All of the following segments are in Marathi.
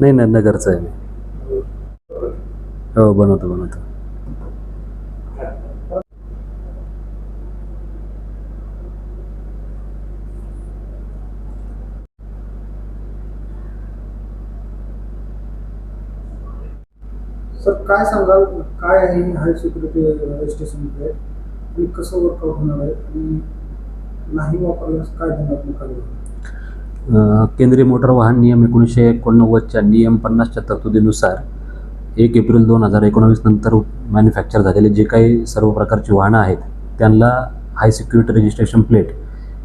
नाही नाही नगरचं आहे मी. हो बनवतो बनवतो. सर काय सांगाल? काय आहे हाय सिक्युरिटी रजिस्ट्रेशन प्लेट आणि कसं वर्कआउट होणार आहे? आणि नाही वापरल्यास काय अ, केंद्रीय मोटार वाहन नियम एकोणीसशे एकोणनव्वदच्या नियम पन्नासच्या तरतुदीनुसार एक एप्रिल दोन हजार एकोणावीस नंतर मॅन्युफॅक्चर झालेले जे काही सर्व प्रकारची वाहनं आहेत त्यांना हाय सिक्युरिटी रजिस्ट्रेशन प्लेट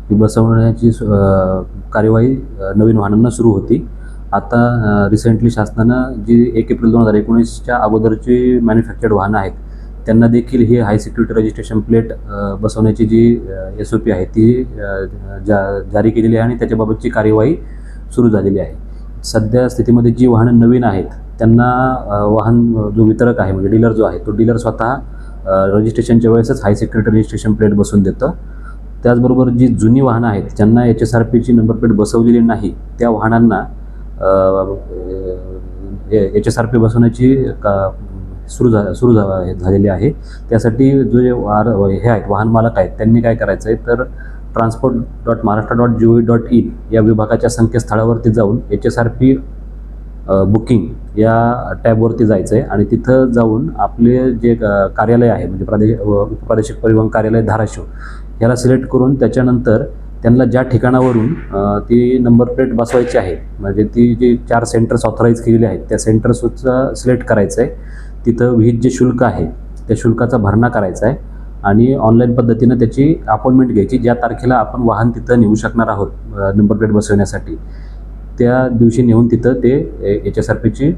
ही बसवण्याची सु- कार्यवाही नवीन वाहनांना सुरू होती. आता रिसेंटली शासनानं जी एक एप्रिल दोन हजार एकोणीसच्या अगोदरची मॅन्युफॅक्चर्ड वाहनं आहेत त्यांना देखील ही हाय सिक्युरिटी रजिस्ट्रेशन प्लेट बसवण्याची जी एस ओ पी आहे ती जा जारी केलेली आहे आणि त्याच्याबाबतची कार्यवाही सुरू झालेली आहे. सध्या स्थितीमध्ये जी वाहनं नवीन आहेत त्यांना वाहन जो वितरक आहे म्हणजे डीलर जो आहे तो डीलर स्वतः रजिस्ट्रेशनच्या वेळेसच हाय सिक्युरिटी रजिस्ट्रेशन प्लेट बसवून देतं. त्याचबरोबर जी जुनी वाहनं आहेत ज्यांना एच एस आर पीची नंबर प्लेट बसवलेली नाही त्या वाहनांना एच एस आर पी बसवण्याची का सुरू झा सुरू झा झालेली आहे. त्यासाठी जो जे वार हे आहेत वाहन मालक आहेत त्यांनी काय करायचं आहे तर transport dot Maharashtra dot G O dot in या विभागाच्या संकेतस्थळावरती जाऊन H S R P booking या टॅबवरती जायचं आहे आणि तिथं जाऊन आपले जे कार्यालय आहे म्हणजे प्रादेशिक उपप्रादेशिक परिवहन कार्यालय धाराशिव याला सिलेक्ट करून त्याच्यानंतर त्यांना ज्या ठिकाणावरून ती नंबर प्लेट बसवायची आहे म्हणजे ती जी चार सेंटर्स ऑथराईज केलेली आहेत त्या सेंटर्सचा सिलेक्ट करायचं आहे तिथं विहित जे शुल्क आहे त्या शुल्काचा भरणा करायचा आहे आणि ऑनलाईन पद्धतीनं त्याची अपॉइंटमेंट घ्यायची. ज्या तारखेला आपण वाहन तिथं नेऊ शकणार आहोत नंबर प्लेट बसवण्यासाठी त्या दिवशी नेऊन तिथं ते एच एस आर पीची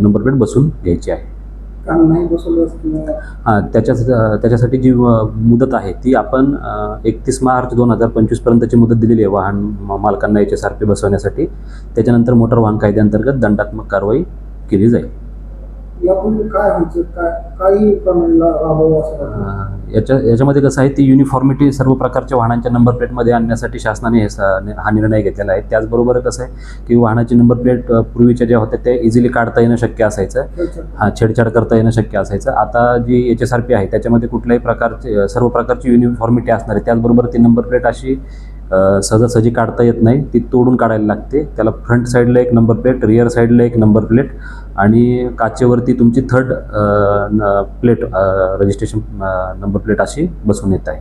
नंबर प्लेट बसून घ्यायची आहे. नाही हां त्याच्या त्याच्यासाठी जी मुदत आहे ती आपण एकतीस मार्च दोन हजार पंचवीसपर्यंतची मुदत दिलेली आहे वाहन मालकांना एच एस आर पी बसवण्यासाठी. त्याच्यानंतर मोटर वाहन कायद्याअंतर्गत दंडात्मक कारवाई केली जाईल. यापूर्वी काय व्हायचं? काय काही प्रमाणाला राबवावं असं वाटतं? अ, याच्या याच्यामध्ये कसं आहे ती युनिफॉर्मिटी सर्व प्रकारच्या वाहनांच्या नंबर प्लेटमध्ये आणण्यासाठी शासनाने हे स- हा निर्णय घेतलेला आहे. त्याचबरोबर कसं आहे की वाहनाची नंबर प्लेट अ, पूर्वीच्या ज्या होत्या त्या इझिली काढता येणं शक्य असायचं. त्याच्यात हा छेडछाड करता येणं शक्य असायचं. आता जी एच एस आर पी आहे त्याच्यामध्ये कुठल्याही प्रकारचे सर्व प्रकारची युनिफॉर्मिटी असणार आहे. त्याचबरोबर ती नंबर प्लेट अशी सहजासहजी काढता येत नाही. ती तोडून काढायला लागते. त्याला फ्रंट साईडला एक नंबर प्लेट रिअर साईडला एक नंबर प्लेट आणि काचेवरती तुमची third plate registration number plate अशी बसून येत आहे.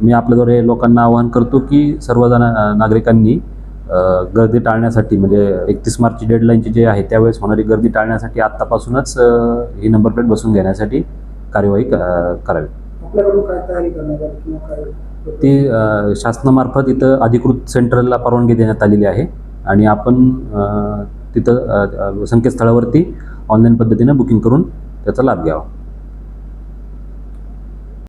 मी आपल्याद्वारे लोकांना आवाहन करतो की सर्वजण नागरिकांनी गर्दी टाळण्यासाठी म्हणजे एकतीस मार्चची डेडलाईनची जे आहे त्यावेळेस होणारी गर्दी टाळण्यासाठी आत्तापासूनच ही नंबर प्लेट बसून घेण्यासाठी कार्यवाही करावी. आपल्याकडून काय तयारी करण्यात ती शासनामार्फत इथं अधिकृत सेंटरला परवानगी देण्यात आलेली आहे. आणि आपण तिथं संकेतस्थळावरती ऑनलाईन पद्धतीनं बुकिंग करून त्याचा लाभ घ्यावा.